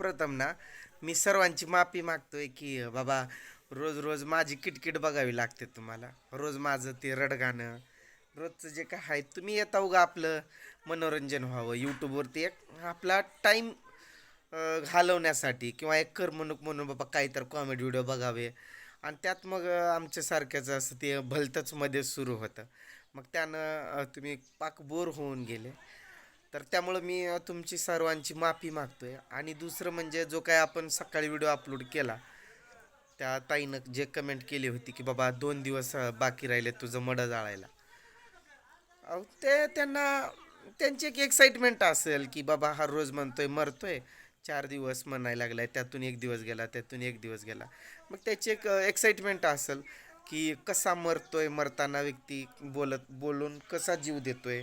सर्वप्रथम ना मी सर्वांची माफी मागतोय की बाबा रोज रोज माझी किटकिट बघावी लागते तुम्हाला. रोज माझं ते रडगाणं. रोजचं जे काय आहे तुम्ही येता उगा आपलं मनोरंजन व्हावं. यूट्यूबवरती एक आपला टाईम घालवण्यासाठी किंवा एक करमणूक म्हणून बाबा काहीतरी कॉमेडी व्हिडिओ बघावे. आणि त्यात मग आमच्यासारख्याचं आमच्यासारख्याच असं ते भलतंच मध्ये सुरू होतं. मग त्यानं तुम्ही पाक बोर होऊन गेले. तर त्यामुळं मी तुमची सर्वांची माफी मागतो आहे आणि दुसरं म्हणजे जो काय आपण सकाळी व्हिडिओ अपलोड केला त्या ताईनं जे कमेंट केली होती की बाबा दोन दिवस बाकी राहिले तुझं मडं जाळायला. अहो ते त्यांना त्यांची एक एक्साइटमेंट असेल की बाबा हा रोज म्हणतोय मरतोय. चार दिवस म्हणायला लागलाय. त्यातून एक दिवस गेला त्यातून एक दिवस गेला. मग त्याची एक एक्साइटमेंट असेल की कसा मरतोय? मरताना व्यक्ती बोलत बोलून कसा जीव देतोय?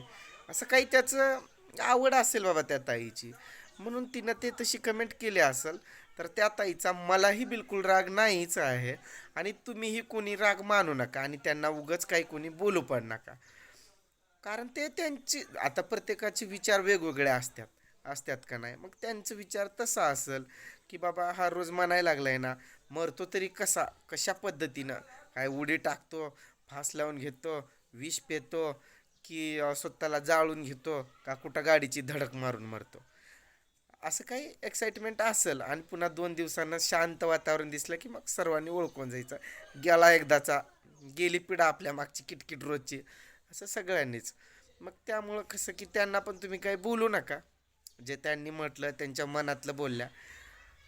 असं काही त्याचं आवड असेल बाबा त्या ताईची. म्हणून तिनं ते तशी कमेंट केली असेल तर त्या ताईचा मलाही बिलकुल राग नाहीच आहे आणि तुम्हीही कोणी राग मानू नका आणि त्यांना उगच काही कोणी बोलू पण नका. कारण ते त्यांची आता प्रत्येकाचे विचार वेगवेगळे असतात असतात का नाही? मग त्यांचं विचार तसा असेल की बाबा हा रोज म्हणायला आहे ना मरतो तरी कसा कशा पद्धतीनं? काय उडी टाकतो फास लावून घेतो विष पेतो की स्वतःला जाळून घेतो का कुठं गाडीची धडक मारून मारतो. असं काही एक्साइटमेंट असेल आणि पुन्हा दोन दिवसानं शांत वातावरण दिसलं की मग सर्वांनी ओळखून जायचं. गेला एकदाचा गेली पिढा आपल्या मागची किटकिट रोजची असं सगळ्यांनीच. मग त्यामुळं कसं की त्यांना पण तुम्ही काही बोलू नका. जे त्यांनी म्हटलं त्यांच्या मनातलं बोलल्या.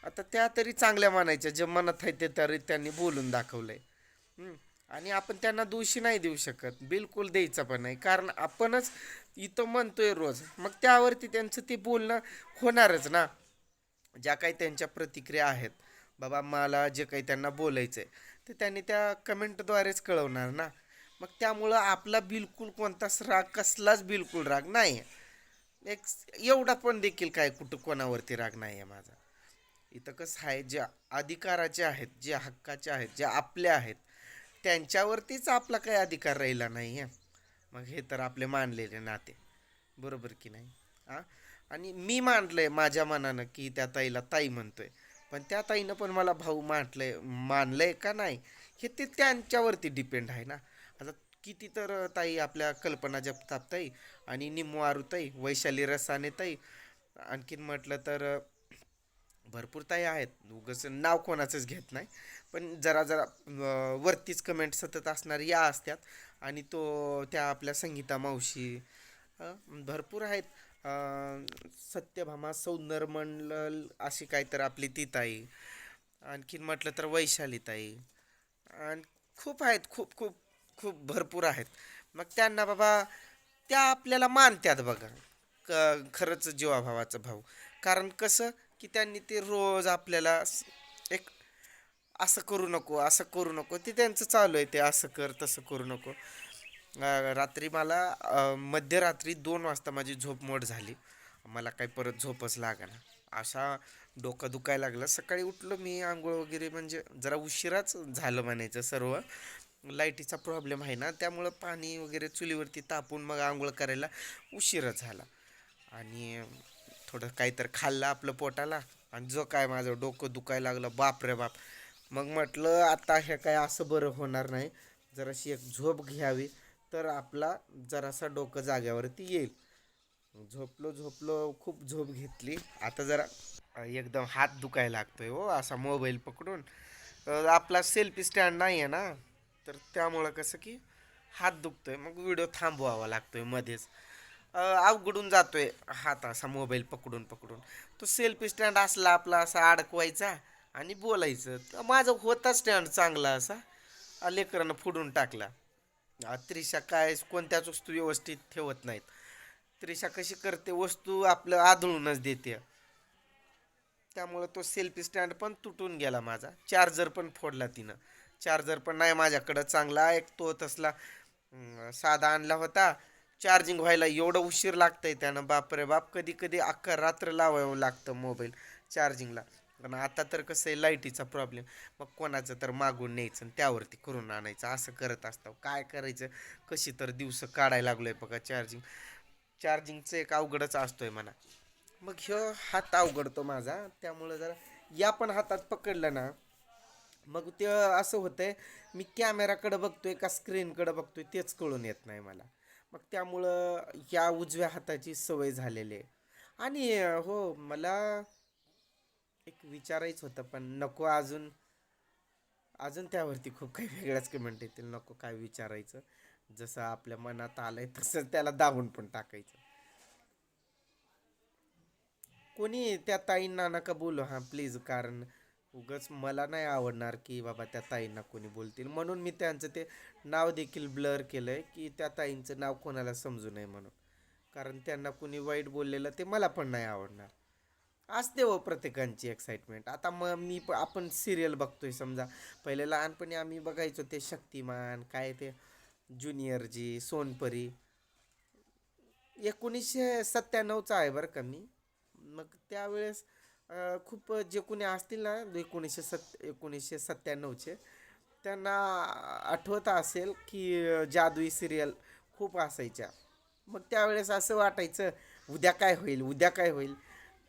आता त्या तरी चांगल्या मानायच्या जे मनात आहे ते तरी त्यांनी बोलून दाखवलं आहे आणि आपण त्यांना दोषी नाही देऊ शकत. बिलकुल द्यायचं पण नाही. कारण आपणच इथं म्हणतोय रोज. मग त्यावरती त्यांचं ते बोलणं होणारच ना. ज्या काही त्यांच्या प्रतिक्रिया आहेत. बाबा मला जे काही त्यांना बोलायचं आहे ते त्यांनी त्या कमेंटद्वारेच कळवणार ना. मग त्यामुळं आपला बिलकुल कोणताच राग कसलाच बिलकुल राग नाही एक एवढा पण देखील काय कुठं कोणावरती राग नाही आहे माझा. इथं कसं आहे जे अधिकाराचे आहेत जे हक्काचे आहेत जे आपले आहेत त्यांच्यावरतीच आपला काही अधिकार राहिला नाही आहे मग हे तर आपले मानलेले नाते. बरोबर की नाही? हां आणि मी मानलं आहे माझ्या मनानं की त्या ताईला ताई म्हणतोय. पण त्या ताईनं पण मला भाऊ मांडलं आहे मानलं आहे का नाही हे ते त्यांच्यावरती डिपेंड आहे ना. आता किती तर ताई आपल्या कल्पना जगताप ताई आणि निम्मू आरुताई वैशाली रसाने ताई आणखीन म्हटलं तर भरपूर ताई आहेत. उगाच नाव कोणाचंच घेत नाही. पण जरा जरा वरतीच कमेंट सतत असणार या असतात. आणि तो त्या आपल्या संगीता मावशी भरपूर आहेत. सत्यभामा सौंदरमंडल अशी काय तर आपली ती ताई. आणखीन म्हटलं तर वैशाली ताई. आणि खूप आहेत खूप खूप खूप भरपूर आहेत. मग त्यांना बाबा त्या आपल्याला मानतात बघा. क खरंच जीवाभावाचा भाऊ. कारण कसं की त्यांनी ते रोज आपल्याला एक असं करू नको असं करू नको. ते त्यांचं चालू आहे ते असं कर तसं करू नको. रात्री मला मध्यरात्री दोन वाजता माझी झोप मोड झाली. मला काही परत झोपच लागला असा डोकं दुखायला लागलं. सकाळी उठलो मी आंघोळ वगैरे म्हणजे जरा उशिराच झालं म्हणायचं सर्व. लाईटीचा प्रॉब्लेम आहे ना त्यामुळं पाणी वगैरे चुलीवरती तापून मग आंघोळ करायला उशीरच झाला. आणि थोडं काहीतरी खाल्लं आपलं पोटाला आणि जो काय माझं डोकं दुखायला लागलं बाप रे बाप. मग म्हटलं आता हे काय असं बरं होणार नाही. जराशी एक झोप घ्यावी तर आपला जरासा डोकं जाग्यावरती येईल. झोपलो झोपलो खूप झोप घेतली. आता जरा एकदम हात दुखायला लागतोय हो असा मोबाईल पकडून. आपला सेल्फी स्टँड नाही आहे ना तर त्यामुळं कसं की हात दुखतोय. मग व्हिडिओ थांबवावा लागतोय मध्येच. अवघडून जातोय हात असा मोबाईल पकडून पकडून. तो सेल्फी स्टँड असला आपला असा अडकवायचा आणि बोलायचं. तर माझं होता स्टँड चांगला असा. लेकरानं फोडून टाकला. त्रिशा काय कोणत्याच वस्तू व्यवस्थित ठेवत नाहीत. त्रिशा कशी करते वस्तू आपलं आदळूनच देते. त्यामुळं तो सेल्फी स्टँड पण तुटून गेला माझा. चार्जर पण फोडला तिनं. चार्जर पण नाही माझ्याकडं चांगला. एक तो तसला साधा आणला होता. चार्जिंग व्हायला एवढं उशीर लागतंय त्यानं. बापरे बाप कधी कधी अख्खा रात्र लावावं लागतं मोबाईल चार्जिंगला. पण आता तर कसं आहे लाईटीचा प्रॉब्लेम. मग कोणाचं तर मागून न्यायचं आणि त्यावरती करून आणायचं. असं करत असतं काय करायचं? कशी तर दिवस काढायला लागलो आहे बघा चार्जिंग. चार्जिंगचं एक अवघडच असतो आहे म्हणा. मग ह्यो हात अवघडतो माझा. त्यामुळं जरा या पण हातात पकडलं ना. मग ते असं होतंय मी कॅमेराकडं बघतोय का स्क्रीनकडं बघतोय तेच कळून येत नाही मला. मग त्यामुळं या उजव्या हाताची सवय झालेली आहे. आणि हो मला एक विचारायचं होतं पण नको अजून अजून त्यावरती खूप काही वेगळ्याच कमेंट येतील. नको काय विचारायचं. जसं आपल्या मनात आलंय तसं त्याला दाबून पण टाकायचं. कोणी त्या ताईंना नका बोलू हां प्लीज कारण उगाच मला नाही आवडणार की बाबा त्या ताईंना कोणी बोलतील. म्हणून मी त्यांचं ते नाव देखील ब्लर केलं आहे की त्या ताईंचं नाव कोणाला समजू नये म्हणून. कारण त्यांना कोणी वाईट बोललेलं ते मला पण नाही आवडणार. असते हो प्रत्येकांची एक्साइटमेंट आता मग मी प- आपण सिरियल बघतोय समजा. पहिले लहानपणी आम्ही बघायचो ते शक्तिमान काय ते ज्युनियर जी सोनपरी. एकोणीसशे सत्त्याण्णवचा आहे बरं का मी. मग त्यावेळेस खूप जे कोणी असतील ना एकोणीसशे सत् एकोणीसशे सत्त्याण्णवचे त्यांना आठवत असेल की जादुई सिरियल खूप असायच्या. मग त्यावेळेस असं वाटायचं उद्या काय होईल उद्या काय होईल?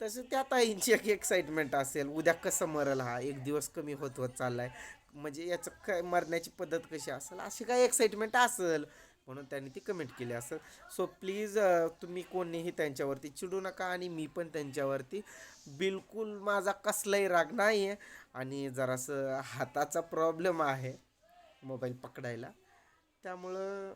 तसं त्या ताईंची एक एक्साइटमेंट असेल उद्या कसं मरल हा? एक दिवस कमी होत होत चाललाय. म्हणजे याचं काय मरण्याची पद्धत कशी असेल? अशी काय एक्साइटमेंट असेल? म्हणून त्यांनी ती कमेंट केली. असं सो प्लीज तुम्ही कोणीही त्यांच्यावरती चिडू नका आणि मी पण त्यांच्यावरती बिलकुल माझा कसलाही राग नाही आहे आणि जरासं हाताचा प्रॉब्लेम आहे मोबाईल पकडायला. त्यामुळं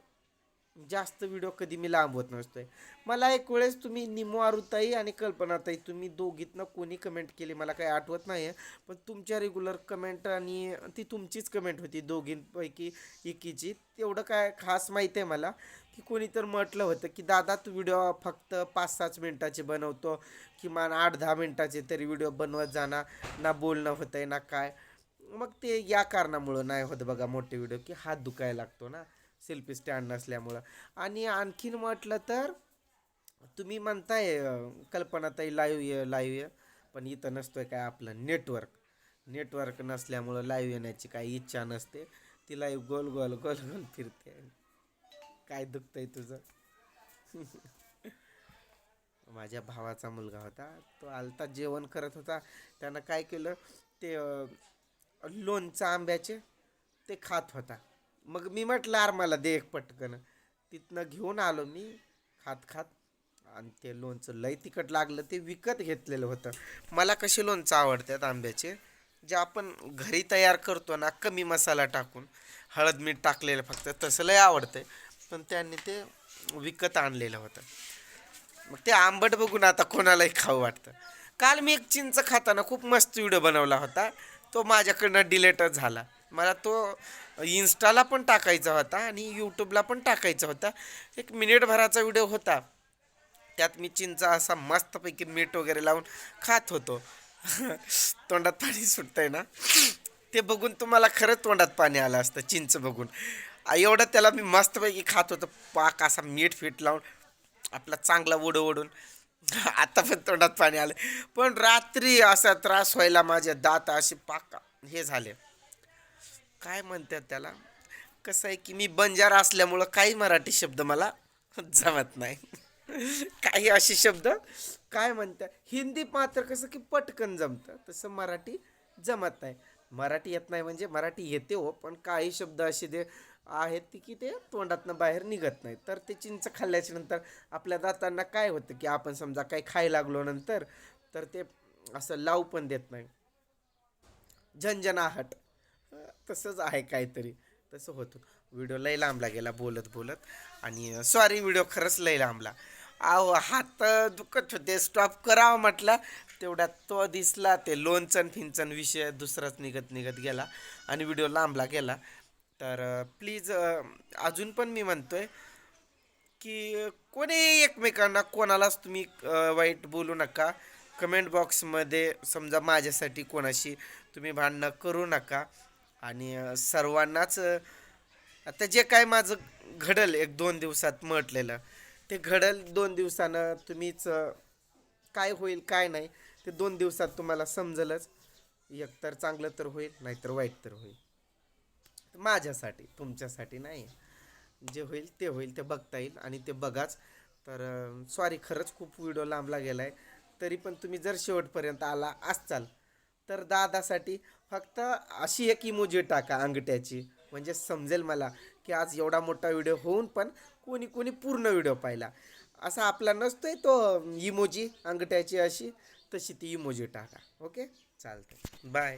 जास्त व्हिडिओ कधी मी लांबवत नसतोय. मला एक वेळेस तुम्ही निमो आरुताई आणि कल्पनाताई तुम्ही दोघीतनं कोणी कमेंट केली मला काही आठवत नाही आहे पण तुमच्या रेग्युलर कमेंट आणि ती तुमचीच कमेंट होती दोघींपैकी एकीची. तेवढं काय खास माहिती आहे मला की कोणी तर म्हटलं होतं की दादा तू व्हिडिओ फक्त पाच सात मिनटाचे बनवतो किमान आठ दहा मिनटाचे तरी व्हिडिओ बनवत जाणार ना बोलणं होतंय ना काय. मग ते या कारणामुळं नाही होत बघा मोठे व्हिडिओ की हात दुखायला लागतो ना. सेल्फी स्टँड नसल्यामुळं. आणि आणखीन म्हटलं तर तुम्ही म्हणताय अं, कल्पनाताई लाईव्ह ये लाईव्ह ये पण इथं नसतो आहे काय आपलं नेटवर्क नेटवर्क नसल्यामुळं लाईव्ह येण्याची काही इच्छा नसते. ती लाईव्ह गोल गोल गोल गोल फिरते. काय दुखतंय तुझं? माझ्या भावाचा मुलगा होता. तो आलता जेवण करत होता. त्यानं काय केलं ते लोणचं आंब्याचे ते खात होता. मग मी म्हटलं आर मला दे एक पटकन. तिथनं घेऊन आलो मी खात खात. आणि ते लोणचं लय तिखट लागलं ते विकत घेतलेलं होतं. मला कसे लोणचं आवडतात आंब्याचे? जे आपण घरी तयार करतो ना कमी मसाला टाकून. हळद मीठ टाकलेलं फक्त तसं लय आवडतं पण त्यांनी ते विकत आणलेलं होतं. मग ते आंबट बघून आता कोणालाही खाऊ वाटतं. काल मी एक चिंच खाताना खूप मस्त व्हिडिओ बनवला होता. तो माझ्याकडनं डिलेटच झाला. मला तो इन्स्टाला पण टाकायचा होता आणि यूट्यूबला पण टाकायचा होता. एक मिनिटभराचा व्हिडिओ होता. त्यात मी चिंचा असा मस्तपैकी मीठ वगैरे लावून खात होतो. तोंडात पाणी सुटतंय ना. ते बघून तुम्हाला खरंच तोंडात पाणी आलं असतं चिंच बघून. एवढं त्याला मी मस्तपैकी खात होतो. पाक असा मीठ फीट लावून आपला चांगला ओढ ओढून. आता पण तोंडात पाणी आलं. पण रात्री असा त्रास व्हायला माझे दात असे पाक हे झाले. काय म्हणतात त्याला? कसं आहे की मी बंजार असल्यामुळं काही मराठी शब्द मला जमत नाही. काही असे शब्द काय म्हणतात? हिंदी मात्र कसं की पटकन जमतं तसं मराठी जमत नाही. मराठी येत नाही म्हणजे मराठी येते हो पण काही शब्द असे ते आहेत ती की ते तोंडातनं बाहेर निघत नाही तर ते चिंच खाल्ल्याच्या नंतर आपल्या दातांना काय होतं की आपण समजा काही खायला लागलो नंतर तर ते असं लावू पण देत नाही. झंझनाहट तसंच आहे काहीतरी. तसं होतं. व्हिडिओ लय लांबला गेला बोलत बोलत. आणि सॉरी व्हिडिओ खरंच लय लांबला. आहो हात दुखत होते. स्टॉप करावं म्हटलं. तेवढ्यात तो दिसला ते लोणचण फिंचन विषय दुसराच निघत निघत गेला. आणि व्हिडिओ लांबला गेला. तर प्लीज अजून पण मी म्हणतो आहे की कोणी एकमेकांना कोणालाच तुम्ही वाईट बोलू नका. कमेंट बॉक्समध्ये समजा माझ्यासाठी कोणाशी तुम्ही भांडणं करू नका. आणि सर्वांनाच आता जे काय माझं घडल एक दोन दिवसात म्हटलेलं ते घडल दोन दिवसानं तुम्हीच काय होईल काय नाही ते दोन दिवसात तुम्हाला समजलंच. एकतर चांगलं तर होईल नाहीतर वाईट तर होईल. माझ्यासाठी तुमच्यासाठी नाही. जे होईल ते होईल ते बघता येईल आणि ते बघाच. तर सॉरी खरंच खूप व्हिडिओ लांबला गेला आहे तरी पण तुम्ही जर शेवटपर्यंत आला असचाल तर दादासाठी फक्त अशी एक इमोजी टाका अंगठ्याची. म्हणजे समजेल मला की आज एवढा मोठा व्हिडिओ होऊन पण कोणी कोणी पूर्ण व्हिडिओ पाहिला. असा आपला नसतोय तो इमोजी अंगठ्याची अशी तशी ती इमोजी टाका. ओके चालतं बाय